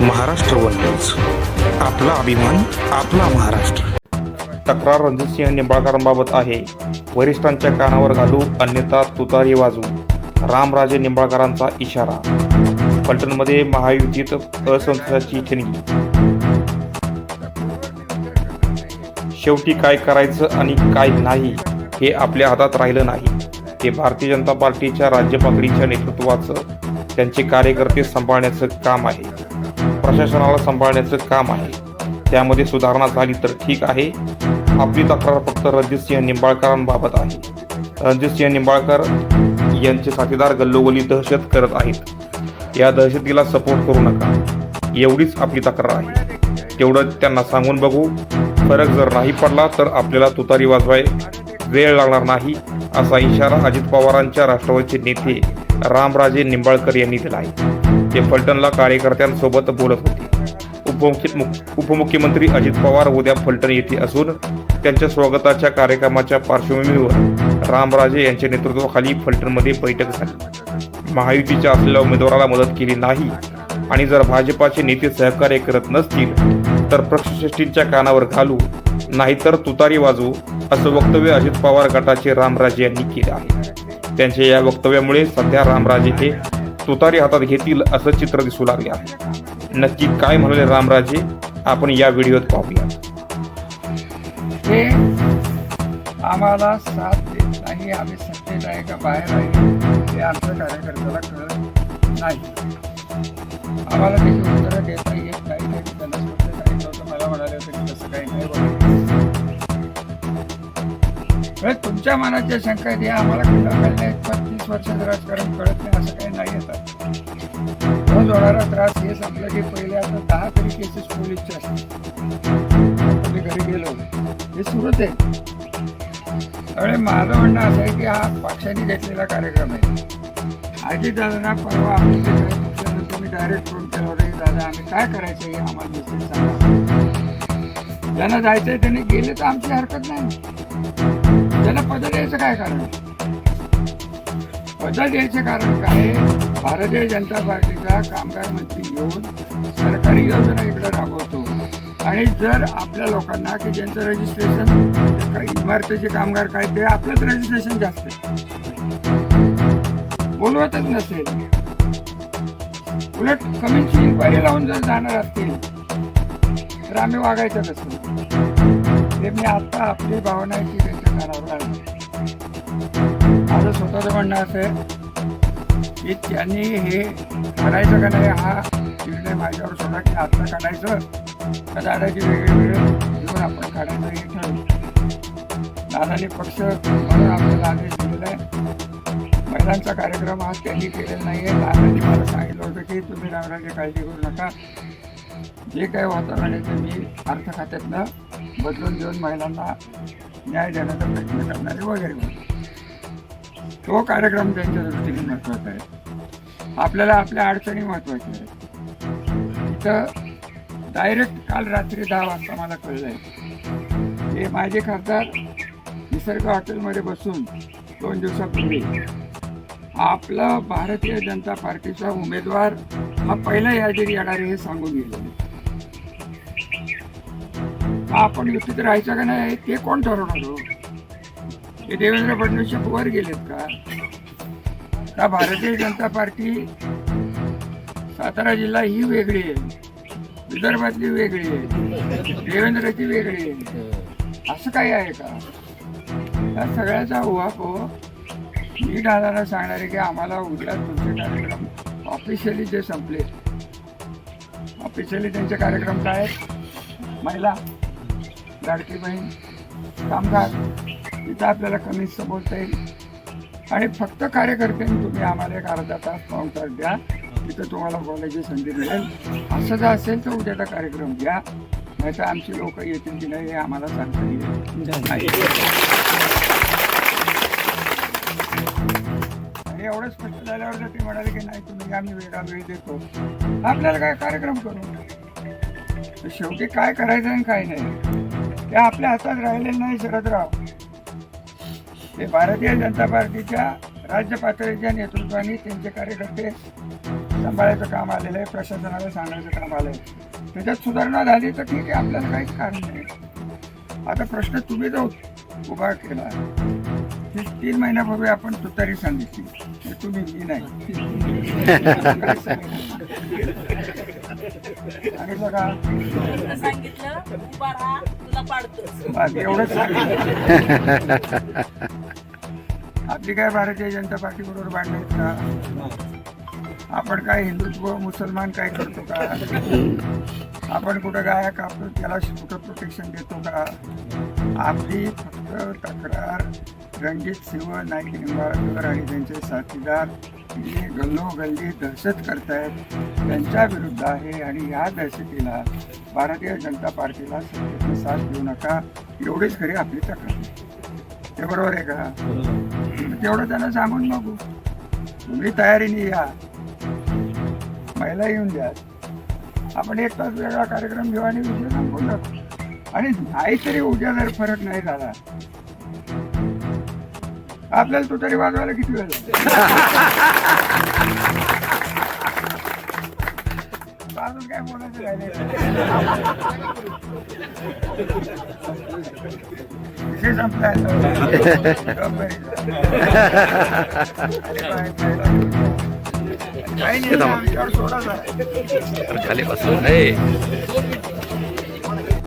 Maharashtra one news. आपला अभिमान आपला महाराष्ट्र. तक्रार रणजितसिंह निंबाळकरांबाबत आहे. वरिष्ठांच्या कानावर घालू अन्यथा तुतारी वाजू रामराजे निंबाळकरांचा इशारा. पलटणमध्ये महायुतीत असंतोषाची ठिणगी शेवटी काय करायचं आणि काय नाही हे आपल्या हातात राहिलं नाही. हे भारतीय जनता पार्टीच्या राज्य पातळीच्या नेतृत्वाचं त्यांचे कार्यकर्ते सांभाळण्याचं काम आहे. प्रशासनाला सांभाळण्याचं काम आहे. त्यामध्ये सुधारणा झाली तर ठीक आहे. आपली तक्रार फक्त रणजितसिंह निंबाळकरांबाबत आहे. रणजितसिंह निंबाळकर यांचे साथीदार गल्लोगल्ली दहशत करत आहेत. या दहशतीला सपोर्ट करू नका. एवढीच आपली तक्रार आहे. तेवढं त्यांना सांगून बघू. फरक जर नाही पडला तर आपल्याला तुतारी वाजवाय वेळ लागणार नाही असा इशारा अजित पवारांच्या राष्ट्रवादीचे नेते रामराजे निंबाळकर यांनी दिला आहे. ते फलटणला कार्यकर्त्यांसोबत बोलत होते. उपमुख्य उपमुख्यमंत्री अजित पवार उद्या फलटण येथे असून त्यांच्या स्वागताच्या कार्यक्रमाच्या पार्श्वभूमीवर रामराजे यांच्या नेतृत्वाखाली फलटणमध्ये बैठक झाली. महायुतीच्या असलेल्या उमेदवाराला मदत केली नाही आणि जर भाजपाचे नेते सहकार्य करत नसतील तर पक्षश्रेष्ठींच्या कानावर घालू नाहीतर तुतारी वाजू असं वक्तव्य अजित पवार गटाचे रामराजे यांनी केलं आहे. त्यांच्या या वक्तव्यामुळे सध्या रामराजे हे तुतारी हातात घेतील असं चित्र दिसू लागले आहे. नक्की काय म्हणाले रामराजे? आपण या व्हिडिओत पाहूया. हे आम्हाला साथ देत नाही आम्ही सत्तेत आहे का बाहेर आहे. हे आमच्या कार्यकर्त्याला कळत नाही. आम्हाला त्याची उत्तरं देता येत नाही त्यांनी त्यांना स्पष्ट सांगितलं होतं. मला म्हणाले होते की तसं काही नाही बघा तुमच्या मनात शंका आहेत, आम्हाला कळलं कळलं पस्तीस वर्षाचं राजकारण कळत नाही असं काही नाही येतात रोज होणारा त्रास हे संपलं की पहिले आता दहा तरी केसेस पोलीसचे असतात घरी गेलो. हे सुरूच आहे. त्यामुळे माझं म्हणणं असं आहे की हा पक्षाने घेतलेला कार्यक्रम आहे. आजी दादांना परवा आम्ही तुम्ही डायरेक्ट फोन केला होता की दादा आम्ही काय करायचं हे आम्हाला मेसेज सांगा. ज्यांना जायचंय त्यांनी गेले तर आमची हरकत नाही. त्यांना पद द्यायचं काय कारण? पद द्यायचं कारण काय? भारतीय जनता पार्टीचा कामगार मंत्री येऊन सरकारी योजना इकडे राबवतो. आणि जर आपल्या लोकांना की ज्यांचं रजिस्ट्रेशन काही इमारतीचे कामगार काय ते आपलंच रजिस्ट्रेशन जास्त बोलवतच नसेल. उलट कमीची इन्क्वायरी लावून जर जाणार असतील तर आम्ही वागायचं कसं? हे मी आता आपली भावना आहे की म्हणणं असं आहे की त्यांनी हे करायचं का नाही हा निर्णय माझ्यावर सोडा की आता काढायचं का दादाची वेगळे वेगळे घेऊन आपण काढायचं हे ठरवलं दादाने पक्ष म्हणून आपल्याला आदेश दिलेला आहे. महिलांचा कार्यक्रम हा त्यांनी केलेला नाही आहे. दादांनी मला सांगितलं होतं की तुम्ही नागराची काळजी करू नका. जे काही वातावरण आहे ते मी अर्थ खात्यातनं बदलून देऊन महिलांना न्याय देण्याचा प्रयत्न करणारे वगैरे वगैरे तो कार्यक्रम त्यांच्या दृष्टीने महत्त्वाचा आहे. आपल्याला आपल्या अडचणी महत्त्वाच्या आहेत. तिथं डायरेक्ट काल रात्री दहा वाजता मला कळलं आहे हे माझे खासदार निसर्ग हॉटेलमध्ये बसून दोन दिवसापूर्वी आपला भारतीय जनता पार्टीचा उमेदवार हा पहिला यादीत येणार हे सांगून गेले. आपण युतीत राहायचं का नाही? ते कोण ठरवणार हो? हे देवेंद्र फडणवीसच्या वर गेलेत का? का भारतीय जनता पार्टी सातारा जिल्हा ही वेगळी आहे? विदर्भातली वेगळी आहे? देवेंद्रची वेगळी आहे? असं काही आहे का? या सगळ्याचा उहापो मी दादाला सांगणार आहे की आम्हाला उद्या तुमचे कार्यक्रम ऑफिशियली जे संपले. ऑफिशियली त्यांचे कार्यक्रम काय आहेत? महिला लाडकी बहीण कामगार. तिथं आपल्याला कमीच बोलता येईल. आणि फक्त कार्यकर्त्यांनी तुम्ही आम्हाला एक अर्धा तास पाऊण तास द्या. तिथं तुम्हाला बोलायची संधी मिळेल. असं जर असेल तर उद्याचा कार्यक्रम घ्या. नाहीतर आमची लोक येतील की नाही हे आम्हाला सांगता येईल. एवढं स्पष्ट झाल्यावर जर ते म्हणाले की नाही तुम्ही आम्ही वेगळा वेळ देतो. आपल्याला काय कार्यक्रम करू? शेवटी काय करायचं आणि काय नाही? ते आपल्या हातात राहिलेलं नाही शरदराव. ते भारतीय जनता पार्टीच्या राज्य पातळीच्या नेतृत्वाने त्यांचे कार्यकर्ते सांभाळायचं काम आलेलं आहे प्रशासनाला सांगायचं काम आलं आहे त्याच्यात सुधारणा झाली तर ठीक आहे आपल्याला काहीच कारण नाही. आता प्रश्न तुम्ही जो उभा केला ती तीन महिन्यापूर्वी आपण तुतारी सांगितली. तुम्ही मी नाही. सांगितलं? का सांगितलं उभा राहा तुला एवढंच. सांगितलं आपली काय भारतीय जनता पार्टी बरोबर भांडण आहेत का? आपण काय हिंदुत्व मुसलमान काय करतो का? आपण कुठं गाया कापतो त्याला कुठं प्रोटेक्शन देतो का? आपली फक्त तक्रार रणजित सिंह नाईक निंबाळकर आणि त्यांचे साथीदार जे गल्लोगल्ली दहशत करतायत त्यांच्या विरुद्ध आहे आणि या दहशतीला भारतीय जनता पार्टीला सत्तेचा साथ देऊ नका एवढीच खरी आपली तक्रार. ते बरोबर आहे का? तेवढं त्यांना सांगून बघू. तुम्ही तयारीने या. महिला येऊन द्या. आपण एक तास वेगळा कार्यक्रम घेऊ आणि विषय टाकू. आणि नाहीतरी उद्या जर फरक नाही झाला आपल्याला तो तरी वाजवायला किती वेळ? अजून काय बोलायचं राहिले विषय काही नाही विचार सोडा जरा. खाली बसून आहे